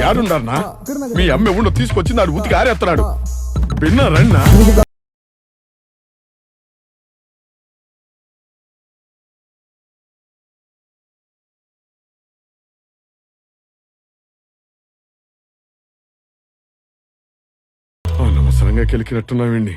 యాడుండన్నా మీ అమ్మ ఎవడో తీసుకొచ్చి నాడు ఉతికి ఆరేస్తున్నాడు విన్నారన్నా అనవసరంగా కెలికినట్టున్నావండి